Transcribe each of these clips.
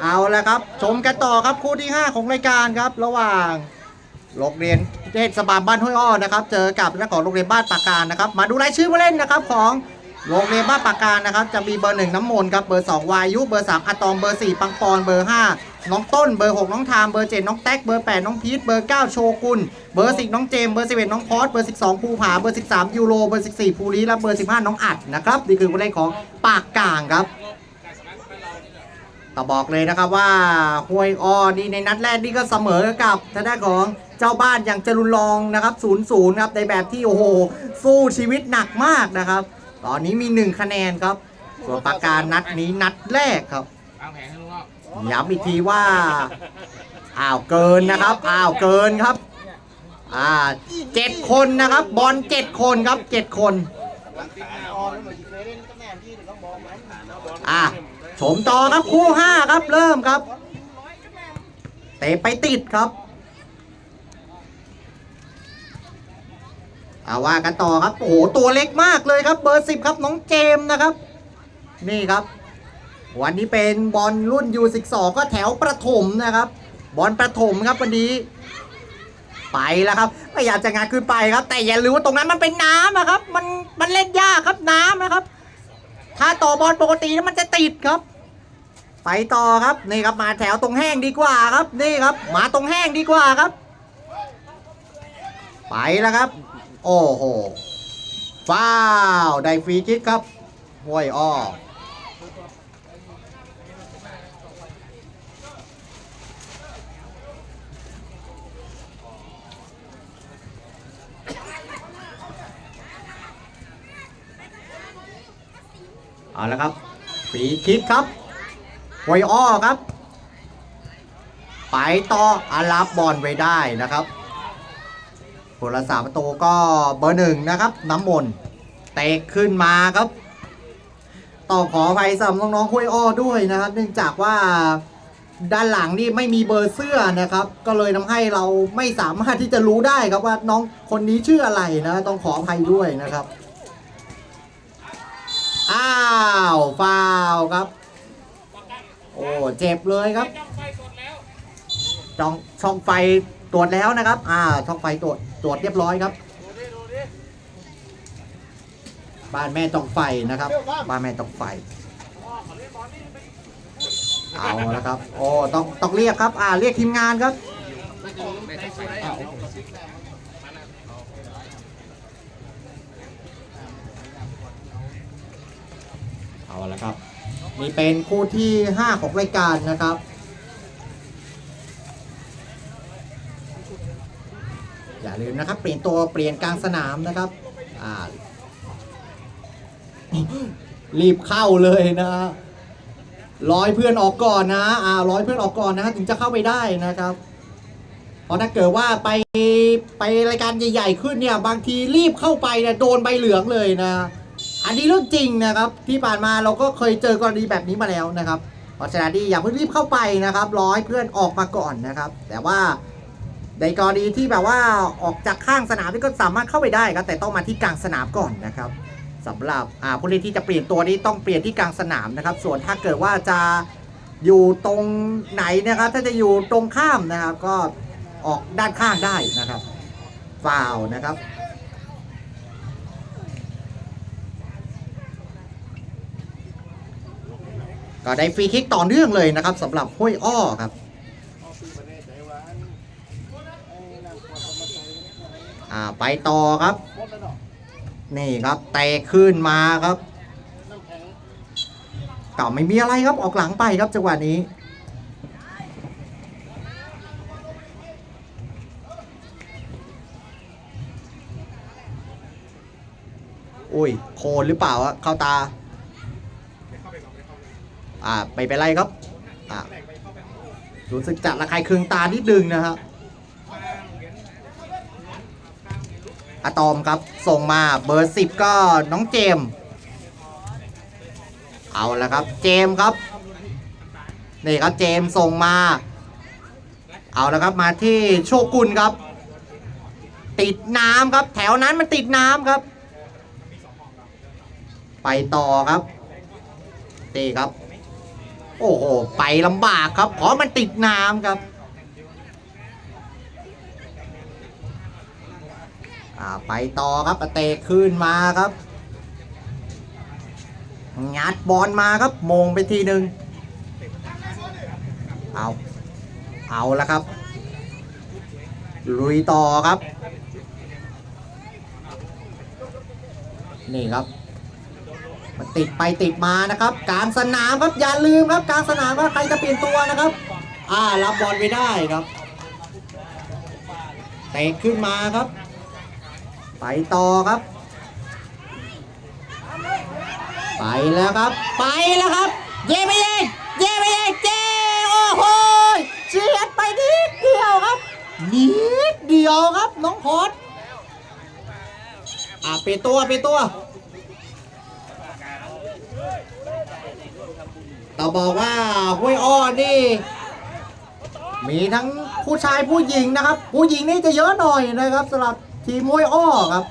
เอาละครับ ชมกันต่อครับคู่ที่ 5 ของรายการครับ ระหว่างโรงเรียนเทศบาลบ้านห้วยอ้อนะครับ เจอกับนักของโรงเรียนบ้านปากการนะครับ มาดูรายชื่อผู้เล่นนะครับของโรงเรียนบ้านปากการนะครับ จะมีเบอร์หนึ่งน้ำมนต์ครับ เบอร์สองวายุ เบอร์สามอะตอม เบอร์สี่ปังปอน เบอร์ห้าน้องต้น เบอร์หกน้องทาม เบอร์เจ็ดน้องแท็ก เบอร์แปดน้องพีท เบอร์เก้าโชกุน เบอร์สิบน้องเจม เบอร์สิบเอ็ดน้องพอสเบอร์สิบสองภูผา เบอร์สิบสามยูโร เบอร์สิบสี่ภูริและเบอร์สิบห้าน้องอัดนะครับ นี่คือผู้เล่นของปากกลางครับ ก็บอกเลยนะครับว่าห้วยอ้อนี่ในนัดแรกนี่ก็เสมอกับทางด้านของเจ้าบ้านอย่างจรุนลองนะครับ0ูนย์ครับในแบบที่โอ้โหสู้ชีวิตหนักมากนะครับ ตอนนี้มี 1 คะแนนครับ ส่วนปากการนัดนี้นัดแรกครับวางแผนให้ลุงรอบย้ำอีกทีว่าอ้าวเกินนะครับอ้าวเกินครับอ่าเจ็ดคนนะครับ บอลเจ็ดคนครับเจ็ดคนอ่า ชมต่อครับคู่ห้าครับเริ่มครับ เตะไปติดครับเอาว่ากันต่อครับ โอ้โห ตัวเล็กมากเลยครับ เบอร์สิบครับ น้องเจมส์นะครับ นี่ครับ วันนี้เป็นบอลรุ่น U12 ก็แถวประถมนะครับ บอลประถมครับวันนี้ ไปแล้วครับพยายามจะงานขึ้นไปครับ แต่อย่าลืมว่าตรงนั้นมันเป็นน้ำนะครับ มันมันเล่นยากครับน้ำนะครับ ถ้าต่อบอลปกติแล้วมันจะติดครับ ไปต่อครับนี่ครับมาแถวตรงแห้งดีกว่าครับนี่ครับ มาตรงแห้งดีกว่าครับ ไปแล้วครับ โอ้โหฟ้าวได้ฟรีคิกครับห้วยอ้อเอาละครับฟรีคิกครับ หวยอ้อครับ ไปต่ออารับบอลไว้ได้นะครับผู้รักษาประตูก็เบอร์หนึ่งนะครับ น้ำมนต์เตะขึ้นมาครับต้องขออภัยสำหรับน้องๆห้วยอ้อด้วยนะครับ เนื่องจากว่าด้านหลังนี่ไม่มีเบอร์เสื้อนะครับ ก็เลยทำให้เราไม่สามารถที่จะรู้ได้ครับว่าน้องคนนี้ชื่ออะไรนะต้องขออภัยด้วยนะครับ อ้าวฟาวครับ โอ้เจ็บเลยครับจ้องไฟสดแล้วช่องช่องไฟตรวจแล้วนะครับ อ่า ช่องไฟตรวจตรวจเรียบร้อยครับ บ้านแม่จ่องไฟนะครับ บ้านแม่จ่องไฟ เอาแล้วครับ โอ้ ต้องต้องเรียกครับ อ่า เรียกทีมงานครับเอาละครับ นี่เป็นคู่ที่ 5 ของรายการนะครับ อย่าลืมนะครับ เปลี่ยนตัวเปลี่ยนกลางสนามนะครับอ่ารีบเข้าเลยนะร้อยเพื่อนออกก่อนนะอ่าร้อยเพื่อนออกก่อนนะถึงจะเข้าไปได้นะครับเพราะถ้าเกิดว่าไปไปรายการใหญ่ ๆ ขึ้นเนี่ย บางทีรีบเข้าไปเนี่ยโดนใบเหลืองเลยนะ นนี้เรื่องจริงนะครับ ที่ผ่านมาเราก็เคยเจอกรณีแบบนี้มาแล้วนะครับเพราะฉะนั้นอย่าเพิ่งรีบเข้าไปนะครับร้อยเพื่อนออกมาก่อนนะครับ แต่ว่าในกรณีที่แบบว่าออกจากข้างสนามนี่ก็สามารถเข้าไปได้ครับแต่ต้องมาที่กลางสนามก่อนนะครับสำหรับอาผู้เล่นที่จะเปลี่ยนตัวนี้ต้องเปลี่ยนที่กลางสนามนะครับ ส่วนถ้าเกิดว่าจะอยู่ตรงไหนนะครับ ถ้าจะอยู่ตรงข้ามนะครับ ก็ออกด้านข้างได้นะครับฟาวนะครับ ก็ได้ฟรีคิกต่อเนื่องเลยนะครับสำหรับห้วยอ้อครับอ่าไปต่อครับ นี่ครับเตะขึ้นมาครับก็ไม่มีอะไรครับออกหลังไปครับจังหวะนี้อุ้ยโคนหรือเปล่าอะเข้าตา อ่าไม่เป็นไรครับอ่ารู้สึกจะระคายเคืองตานิดนึงนะครับอะตอมครับส่งมาเบอร์สิบก็น้องเจม เอาละครับเจมครับนี่ครับเจมส่งมา เอาละครับมาที่โชกุนครับ ติดน้ำครับ แถวนั้นมันติดน้ำครับ ไปต่อครับนี่ครับ โอ้โห ไปลำบากครับเพราะมันติดน้ำครับไปต่อครับเตะขึ้นมาครับ งัดบอลมาครับมงไปทีหนึ่งเอา เอาแล้วครับ ลุยต่อครับ นี่ครับ ติดไปติดมานะครับกลารสนามครับอย่าลืมครับกลารสนามว่าใครจะเปลี่ยนตัวนะครับ อ่ารับบอลไปได้ครับเตะขึ้นมาครับ ไปต่อครับ ไปแล้วครับ ไปแล้วครับ เย่ไปเย่เย่ไปเย่เจ้โอ้โหเฉียดไปนิดเดียวครับนิดเดียวครับน้องพอดอะเปลี่ยนตัวเปลี่ยนตัว ต้องบอกว่าห้วยอ้อนี่ มีทั้งผู้ชายผู้หญิงนะครับ ผู้หญิงนี่จะเยอะหน่อยนะครับสำหรับทีมห้วยอ้อครับ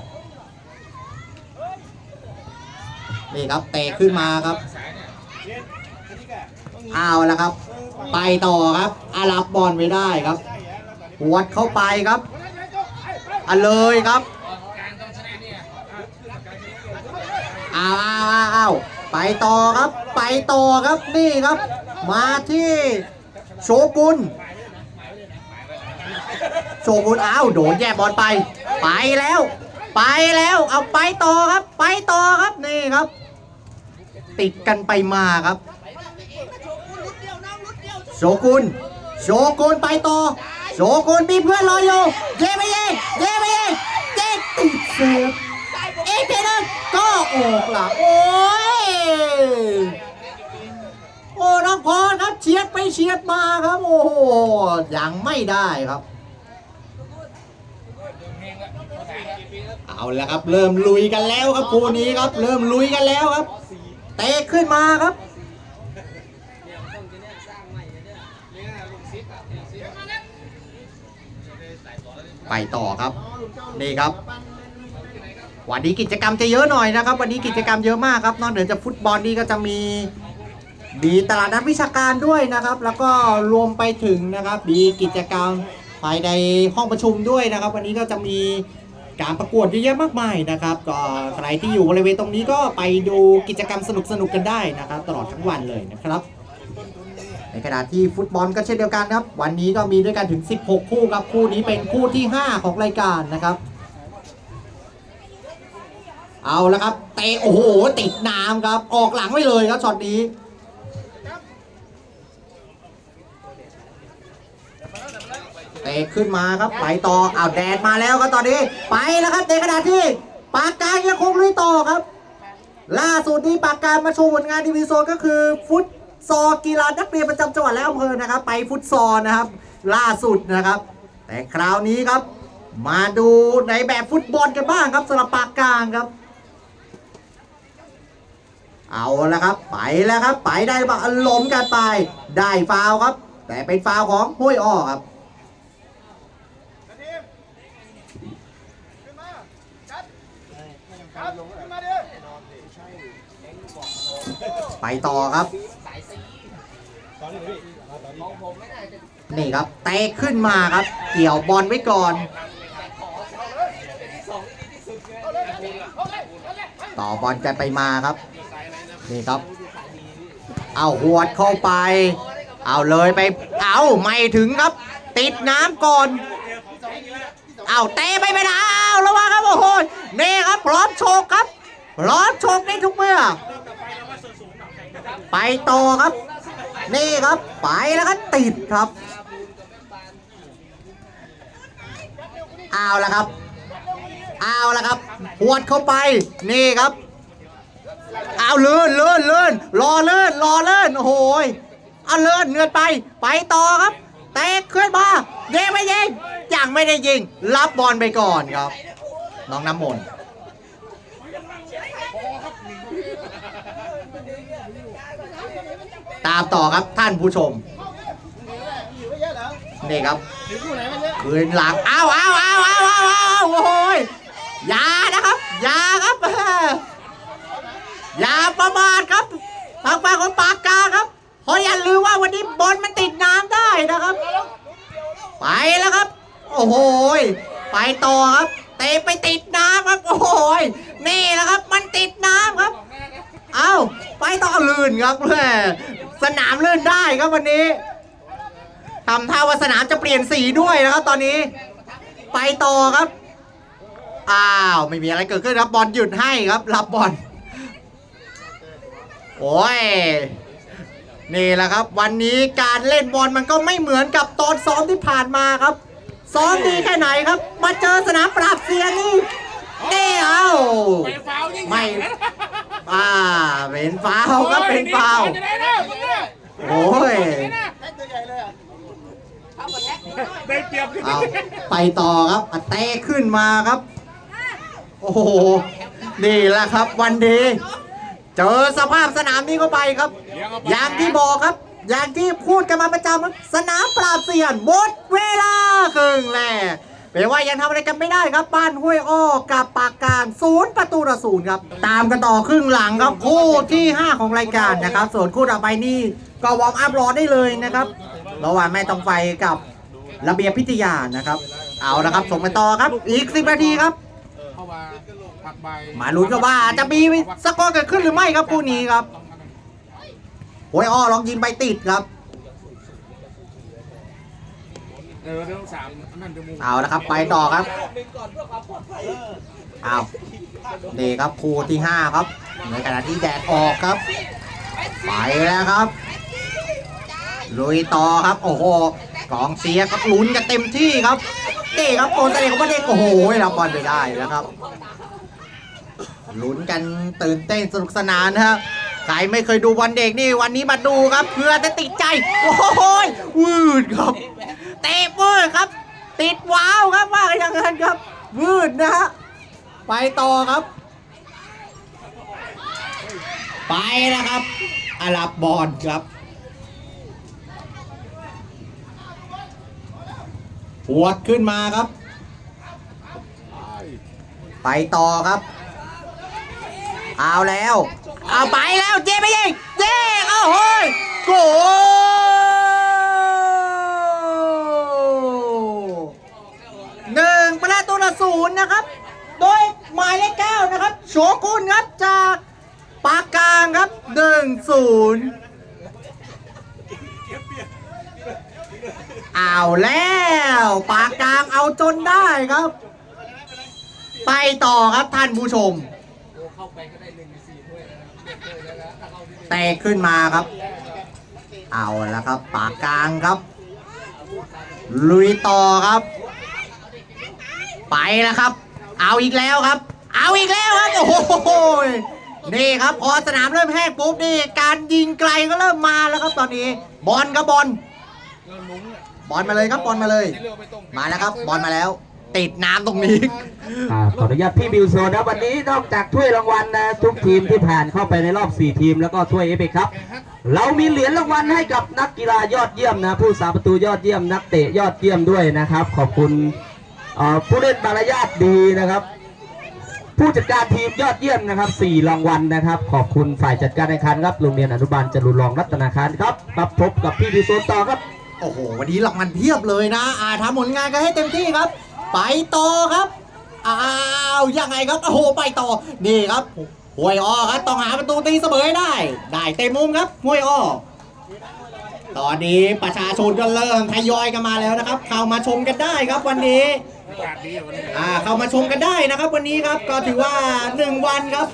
นี่ครับเตะขึ้นมาครับเอาแล้วครับ ไปต่อครับอารับบอลไว้ได้ครับหวดเข้าไปครับอะเลยครับเอาเอาเอาเอา ไปต่อครับ ไปต่อครับนี่ครับ มาที่โชกุนโชกุนอ้าวโดนแย่บอลไป ไปแล้ว ไปแล้วเอาไปต่อครับ ไปต่อครับนี่ครับ ติดกันไปมาครับโชกุนโชกุนไปต่อโชกุนมีเพื่อนรออยู่เย่ไปเย่เย่ไปเย่เย่ติดเซฟอีกทีนึงก็ออกหลังโอ้ย โอ้น้องพรครับเฉียดไปเฉียดมาครับ โอ้โหยังไม่ได้ครับ เอาแล้วครับ เริ่มลุยกันแล้วครับคู่นี้ครับ เริ่มลุยกันแล้วครับเตะขึ้นมาครับไปต่อครับ นี่ครับ วันนี้กิจกรรมจะเยอะหน่อยนะครับ วันนี้กิจกรรมเยอะมากครับ นอกเหนือจากฟุตบอลนี่ก็จะมีมีตลาดนัดวิชาการด้วยนะครับ แล้วก็รวมไปถึงนะครับมีกิจกรรมภายในห้องประชุมด้วยนะครับ วันนี้ก็จะมีการประกวดเยอะแยะมากมายนะครับ ก็ใครที่อยู่บริเวณตรงนี้ก็ไปดูกิจกรรมสนุกๆกันได้นะครับ ตลอดทั้งวันเลยนะครับ ในขณะที่ฟุตบอลก็เช่นเดียวกันครับ วันนี้ก็มีด้วยกันถึง 16 คู่ครับคู่นี้เป็นคู่ที่ 5 ของรายการนะครับ เอาละครับ เตะโอ้โหติดน้ำครับ ออกหลังไว้เลยครับช็อตนี้เตะขึ้นมาครับไปต่อเอาแดดมาแล้วครับตอนนี้ ไปแล้วครับในขณะดาษที่ปากกายังคงลุยต่อครับ ล่าสุดนี้ปากกามาโชว์ผลงานดีวีโซนก็คือ ฟุตซอลกีฬานักเรียนประจำจังหวัดและอำเภอนะครับ ไปฟุตซอลนะครับ ล่าสุดนะครับ แต่คราวนี้ครับ มาดูในแบบฟุตบอลกันบ้างครับสำหรับปากกลางครับ เอาละครับ ไปแล้วครับ ไปได้บ้างล้มกันไป ได้ฟาวครับ แต่เป็นฟาวของห้วยอ้อครับไปต่อครับนี่ครับเตะขึ้นมาครับ เกี่ยวบอลไว้ก่อน ต่อบอลกันไปมาครับ นี่ครับ เอาหวดเข้าไป เอาเลยไป เอาไม่ถึงครับ ติดน้ำก่อน เอาเตะไปไม่ได้เอาระวังครับโอ้โหนี่ครับพร้อมโชกครับพร้อมโชกในทุกเมื่อ ไปต่อครับ นี่ครับไปแล้วก็ติดครับ เอาละครับ เอาละครับหวดเข้าไป นี่ครับ เอาเลื่อนเลื่อนเลื่อนรอเลื่อนรอเลื่อนโอ้โหยเอาเลื่อนเงื่อนไป ไปต่อครับ เตะขึ้นมาเยิงไม่ยิงยังไม่ได้ยิง รับบอลไปก่อนครับ น้องน้ำมนต์ตามต่อครับท่านผู้ชมนี่ครับคืนหลังอ้าวอ้าวอ้าวอ้าวอ้าวโอ้โหยยานะครับยาครับ อย่าประมาทครับทางฝั่งของปากกาครับเพราะอย่าลืมว่าวันนี้บอลมันติดน้ำได้นะครับ ไปแล้วครับ โอ้โหยไปต่อครับเตะไปติดน้ำครับ โอ้โหยนี่แหละครับ มันติดน้ำครับ เอาไปต่อลื่นครับแม่สนามลื่นได้ครับวันนี้ทำท่าว่าสนามจะเปลี่ยนสีด้วยนะครับตอนนี้ ไปต่อครับ อ้าว ไม่มีอะไรเกิดขึ้นครับบอลหยุดให้ครับ รับบอล โอ้ยนี่แหละครับ วันนี้การเล่นบอลมันก็ไม่เหมือนกับตอนซ้อมที่ผ่านมาครับ ซ้อมดีแค่ไหนครับ มาเจอสนามปราบเซียนนี่นี่เอาไปฟาวยิ่งไม่อ่าเป็นฟาวล์ครับเป็นฟาวล์จะได้แล้วมึงเนี่ยโอ้ยได้เปรียบเอาไปต่อครับอะเตะขึ้นมาครับ โอ้โหนี่แหละครับวันดี เจอสภาพสนามนี้เข้าไปครับ อย่างที่บอกครับ อย่างที่พูดกันมาประจำครับสนามปราบเซียนหมดเวลาครึ่งแรกเป็นว่ายังทำอะไรกันไม่ได้ครับบ้านห้วยอ้อกับปากกลางศูนย์ประตูต่อศูนย์ครับ ตามกันต่อครึ่งหลังครับคู่ที่ 5 ของรายการนะครับ ส่วนคู่ต่อไปนี่ก็วอร์มอัพรอได้เลยนะครับระหว่างแม่ต้องไฟกับระเบียบพิทยานะครับ เอาละครับส่งไปต่อครับ อีก10นาทีครับ เข้ามาผักใบ มาลุ้นกันว่าจะมีสกอร์เกิดขึ้นหรือไม่ครับคู่นี้ครับห้วยอ้อลองยิงไปติดครับเออเรื่องสามนั่นจะมูเอาละครับไปต่อครับเอานี่ครับคู่ที่5ครับในขณะที่แดดออกครับ ไปแล้วครับลุยต่อครับโอ้โหกองเสียร์ครับลุ้นกันเต็มที่ครับนี่ครับโกนเสน่ห์ของประเด็กโอ้โหรับบอลไปได้นะครับ ลุ้นกันตื่นเต้นสนุกสนานนะครับใครไม่เคยดูบอลเด็กนี่วันนี้มาดูครับเพื่อจะติดใจ โอ้โหวืดครับเตะวืดครับ ติดว้าวครับว่ากันอย่างนั้นครับวืดนะฮะไปต่อครับ ไปแล้วครับอารับบอลครับหัวดขึ้นมาครับ ไปต่อครับ เอาแล้ว เอาไปแล้วเจ๊ไปยิงเจ๊โอ้โหโกหนึ่งประตูต่อศูนย์นะครับ โดยหมายเลขเก้านะครับโชกุนครับจากปากกลางครับหนึ่งศูนย์เอาแล้วปากกลางเอาจนได้ครับ ไปต่อครับท่านผู้ชม เตะขึ้นมาครับ เอาแล้วครับ ปากกลางครับ ลุยต่อครับ ไปแล้วครับ เอาอีกแล้วครับ เอาอีกแล้วครับ โอ้โหนี่ครับพอสนามเริ่มแห้งปุ๊บนี่การยิงไกลก็เริ่มมาแล้วครับตอนนี้ บอลกับบอล เรื่องมุ้งเนี่ยบอลมาเลยครับบอลมาเลยเรื่องไปตรง มาแล้วครับบอลมาแล้ว ติดน้ำตรงนี้ อ่าขออนุญาตพี่บิวโซนะวันนี้นอกจากถ้วยรางวัลนะทุกทีมที่ผ่านเข้าไปในรอบ 4 ทีมแล้วก็ถ้วยเอฟเอครับ เรามีเหรียญรางวัลให้กับนักกีฬายอดเยี่ยมนะ ผู้สาประตูยอดเยี่ยมนักเตะยอดเยี่ยมด้วยนะครับ ขอบคุณเอ่อผู้เล่นมารยาทดีนะครับ ผู้จัดการทีมยอดเยี่ยมนะครับ4รางวัลนะครับ ขอบคุณฝ่ายจัดการแข่งขันครับโรงเรียนอนุบาลจรุรองรัตนาคารครับมาพบกับพี่บิวโซต่อครับ โอ้โห วันนี้รางวัลเพียบเลยนะ อ่าทำผลงานกันให้เต็มที่ครับ ไปต่อครับ อ้าวยังไงครับ โอ้โห ไปต่อ นี่ครับห้วยอ้อครับ ต้องหาประตูตีเสมอได้ ได้เต็มมุมครับห้วยอ้อ ตอนนี้ประชาชนก็เริ่มทยอยกันมาแล้วนะครับ เข้ามาชมกันได้ครับวันนี้อ่าเข้ามาชมกันได้นะครับ วันนี้ครับ ก็ถือว่าหนึ่งวันครับ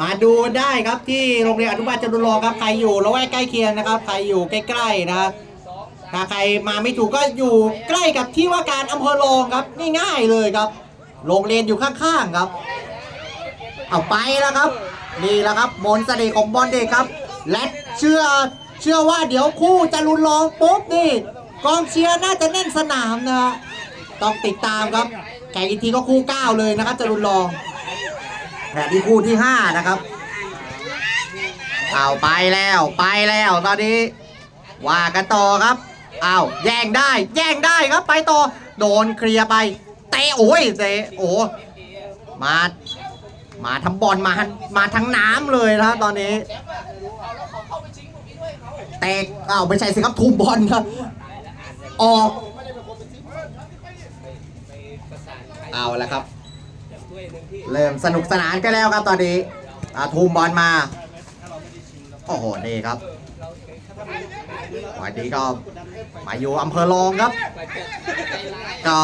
มาดูได้ครับที่โรงเรียนอนุบาลจตุรองครับ ใครอยู่ละแวกใกล้เคียงนะครับ ใครอยู่ใกล้ๆนะครับ ถ้าใครมาไม่ถูกก็อยู่ใกล้กับที่ว่าการอำเภอโรงครับ ง่ายๆเลยครับ โรงเรียนอยู่ข้างๆครับ เอาไปแล้วครับ นี่แหละครับ มนต์เสน่ห์ของบอลเด็กครับ และเชื่อเชื่อว่าเดี๋ยวคู่จะรุนรองปุ๊บนี่กองเชียร์น่าจะแน่นสนามนะฮะต้องติดตามครับแข่งอีกทีก็คู่เก้าเลยนะครับจะรุนรองแข่ที่คู่ที่ห้านะครับเอาไปแล้วไปแล้วตอนนี้ว่ากันต่อครับ อ้าวแย่งได้แย่งได้ครับไปต่อ โดนเคลียร์ไป เตะโอ้ยเตะโอ้มามาทั้งบอลมาทมาทั้งน้ำเลยนะตอนนี้แตกอ้าวไม่ใช่สิครับทุ่มบอลครับออกเอาละครับ เริ่มสนุกสนานกันแล้วครับตอนนี้อาทุ่มบอลมา โอ้โห นี่ครับวันนี้ก็ มาอยู่อำเภอรองครับก็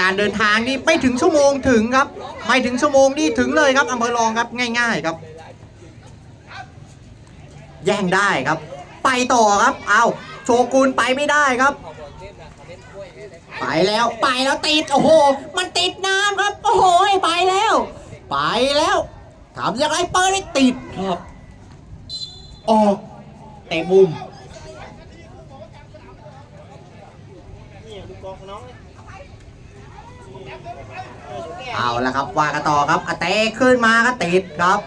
การเดินทางนี่ไม่ถึงชั่วโมงถึงครับ ไม่ถึงชั่วโมงนี่ถึงเลยครับอำเภอรองครับง่าย ๆครับ แย่งได้ครับ ไปต่อครับเอาโชกุนไปไม่ได้ครับ ไปแล้วไปแล้วติดโอ้โห มันติดน้ำครับ โอ้โหไปแล้ว ไปแล้วทำยังไงเปิดได้ติดครับออกเตะมุม เอาละครับว่ากันต่อครับอะเตะขึ้นมาก็ติดครับ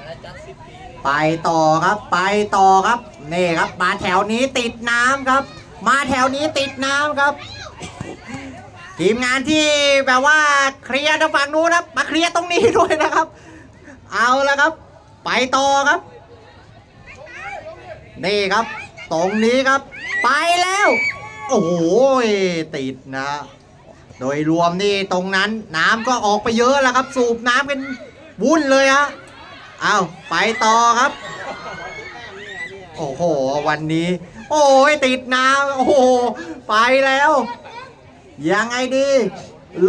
ไปต่อครับไปต่อครับนี่ครับ มาแถวนี้ติดน้ำครับ มาแถวนี้ติดน้ำครับ ทีมงานที่แบบว่าเคลียร์ทางฝั่งนู้นครับ มาเคลียร์ตรงนี้ด้วยนะครับ เอาละครับ ไปต่อครับ นี่ครับ ตรงนี้ครับ ไปแล้ว โอ้โหติดนะ โดยรวมนี่ตรงนั้นน้ำก็ออกไปเยอะแล้วครับ สูบน้ำกันวุ่นเลยฮะเอาไปต่อครับ โอ้โห วันนี้ โอ้ยติดน้ำโอ้โห ไปแล้ว ยังไงดี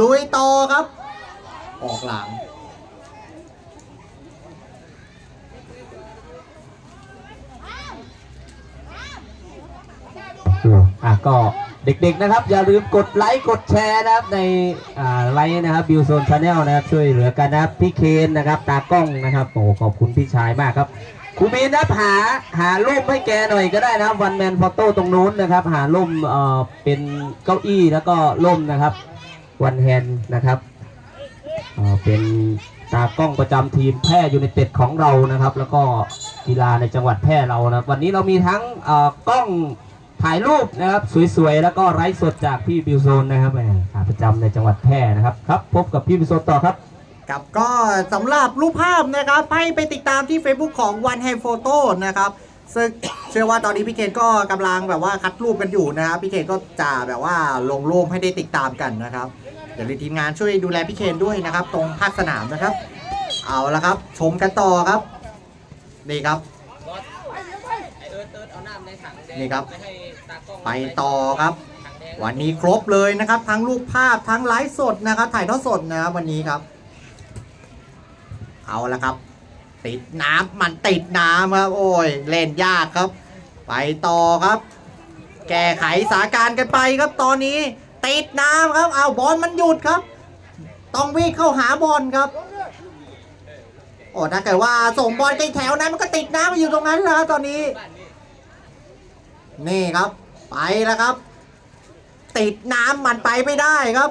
ลุยต่อครับ ออกหลังอะก็ เด็กๆนะครับ อย่าลืมกดไลค์กดแชร์นะครับในไลค์นะครับบิวโซนชาแนลนะครับ ช่วยเหลือกันนะครับพี่เคนนะครับ ตากล้องนะครับโอ้ขอบคุณพี่ชายมากครับครูบีนนะครับหาหาร่มให้แกหน่อยก็ได้นะครับวันแมนฟอโต้ตรงนู้นนะครับ หาร่มเอ่อเป็นเก้าอี้แล้วก็ร่มนะครับวันแฮนนะครับเอ่อเป็นตากล้องประจำทีมแพร่ยูไนเต็ดของเรานะครับ แล้วก็กีฬาในจังหวัดแพร่เรานะวันนี้เรามีทั้งเอ่อกล้อง ถ่ายรูปนะครับสวยๆ แล้วก็ไลฟ์สดจากพี่บิวโซนนะครับแหมขาประจำในจังหวัดแพร่นะครับครับ พบกับพี่บิวโซนต่อครับกับก็สำหรับรูปภาพนะครับให้ไปติดตามที่ Facebook ของ One Hand Photo นะครับซึ่งเชื่อว่าตอนนี้พี่เคนก็กำลังแบบว่าคัดรูปกันอยู่นะครับพี่เคนก็จะแบบว่าลงรูปให้ได้ติดตามกันนะครับเดี๋ยวทีมงานช่วยดูแลพี่เคนด้วยนะครับ ตรงภาคสนามนะครับ เอาละครับ ชมกันต่อครับ นี่ครับนี่ครับ ไปต่อครับ วันนี้ครบเลยนะครับ ทั้งรูปภาพทั้งไลฟ์สดนะครับ ถ่ายทอดสดนะครับวันนี้ครับ เอาละครับ ติดน้ำมันติดน้ำครับ โอ้ยเล่นยากครับ ไปต่อครับ แก้ไขสถานการณ์กันไปครับ ตอนนี้ ติดน้ำครับ เอาบอลมันหยุดครับ ต้องวิ่งเข้าหาบอลครับโอ้ถ้าเกิดว่าส่งบอลไปแถวนั้นมันก็ติดน้ำไปอยู่ตรงนั้นแล้วครับตอนนี้ นี่ครับ ไปแล้วครับ ติดน้ำมันไปไม่ได้ครับ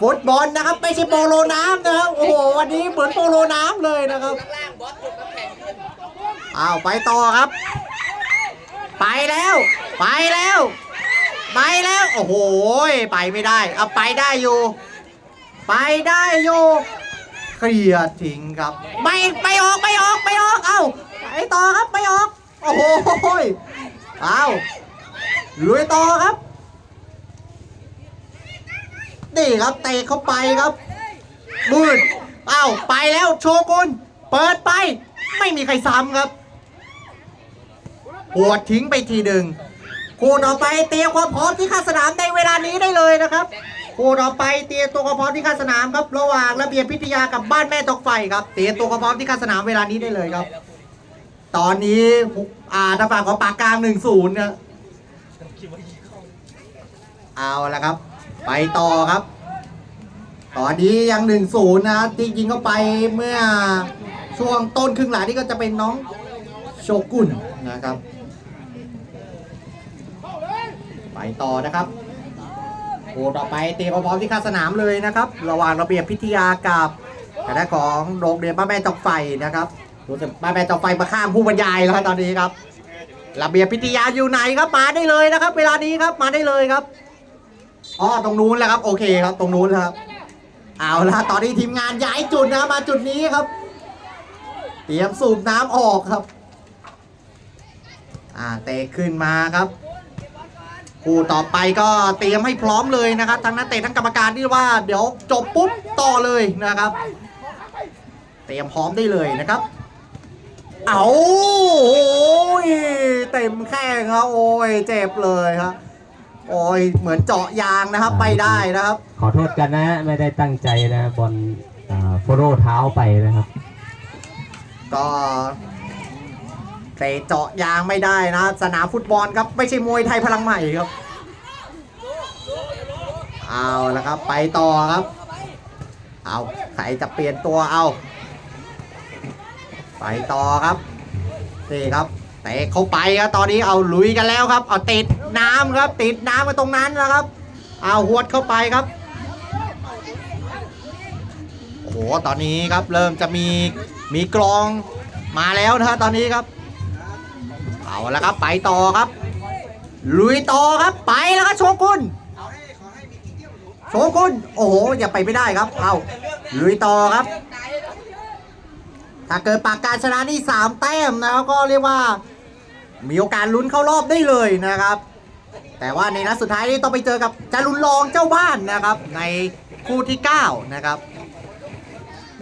ฟุตบอลนะครับไม่ใช่โปโลน้ำนะครับโอ้โหวันนี้เหมือนโปโลน้ำเลยนะครับอ้าวไปต่อครับ ไปแล้ว ไปแล้ว ไปแล้ว โอ้โหไปไม่ได้ เอาไปได้อยู่ ไปได้อยู่เคลียร์ทิ้งครับ ไม่ไม่ออกไม่ออกไม่ออก เอ้าไปต่อครับไม่ออก โอ้โหเอาลุยต่อครับนี่ครับเตะเข้าไปครับมืดเอ้าไปแล้วโชกุนเปิดไป ไม่มีใครซ้ำครับปวดทิ้งไปทีหนึ่งคู่ต่อไปเตรียมความพร้อมที่ข้าสนามในเวลานี้ได้เลยนะครับคู่ต่อไปเตรียมตัวความพร้อมที่ข้าสนามครับ ระหว่างระเบียบพิทยากับบ้านแม่ตกไฟครับเตรียมตัวความพร้อมที่ข้าสนามเวลานี้ได้เลยครับ ตอนนี้อ่าทางฝั่งของปากกลางหนึ่งศูนย์นะเอาละครับ ไปต่อครับ ตอนนี้ยังหนึ่งศูนย์นะที่ยิงเข้าไปเมื่อช่วงต้นครึ่งหลังนี่ก็จะเป็นน้องโชกุนนะครับ ไปต่อนะครับโอ้ต่อไปเตะพร้อมๆที่ข้าสนามเลยนะครับ ระหว่างระเบียบพิทยากับคณะของโรงเรียนบ้านแม่ตอกไฟนะครับ รู้สึกบ้านแม่ตอไฟมาข้ามผู้บรรยายแล้วตอนนี้ครับระเบียบพิทยาอยู่ไหนครับมาได้เลยนะครับ เวลานี้ครับมาได้เลยครับอ๋อตรงนู้นแหละครับ โอเคครับ ตรงนู้นครับ เอาละตอนนี้ทีมงานย้ายจุดนะมาจุดนี้ครับ เตรียมสูบน้ำออกครับ อ่าเตะขึ้นมาครับคู่ต่อไปก็เตรียมให้พร้อมเลยนะครับทั้งนักเตะทั้งกรรมการที่ว่าเดี๋ยวจบปุ๊บต่อเลยนะครับ เตรียมพร้อมได้เลยนะครับ เอาโอ้ยเต็มแข้งครับโอ้ยเจ็บเลยครับ โอ้ยเหมือนเจาะยางนะครับไปได้นะครับ ขอโทษกันนะฮะไม่ได้ตั้งใจนะบอลโฟโรเท้าไปนะครับ ก็เตะเจาะยางไม่ได้นะ สนามฟุตบอลครับไม่ใช่มวยไทยพลังใหม่ครับเอาละครับไปต่อครับ เอาใครจะเปลี่ยนตัวเอา ไปต่อครับนี่ครับเตะเข้าไปครับตอนนี้เอาลุยกันแล้วครับ เอาติดน้ำครับ ติดน้ำมาตรงนั้นแล้วครับ เอาหวดเข้าไปครับโอ้โหตอนนี้ครับเริ่มจะมีมีกลองมาแล้วนะตอนนี้ครับ เอาและครับไปต่อครับ ลุยต่อครับไปแล้วครับโชกุนโชกุนโอ้โหอย่าไปไม่ได้ครับ เอาลุยต่อครับ ถ้าเกิดปากการชนะนี่สามแต้มนะครับก็เรียกว่ามีโอกาสลุ้นเข้ารอบได้เลยนะครับ แต่ว่าในนัดสุดท้ายนี่ต้องไปเจอกับจารุนรองเจ้าบ้านนะครับ ในคู่ที่ 9 นะครับ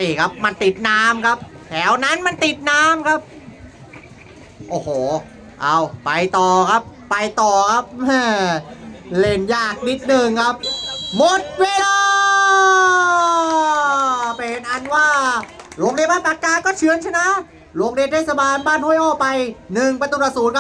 นี่ครับมันติดน้ำครับ แถวนั้นมันติดน้ำครับ โอ้โห เอาไปต่อครับ ไปต่อครับเล่นยากนิดหนึ่งครับ หมดเวลา เป็นอันว่า โรงเรียนบ้านปากกาก็เฉือนชนะ โรงเรียนเทศบาลบ้านห้วยอ้อไป 1 ประตูต่อศูนย์ครับ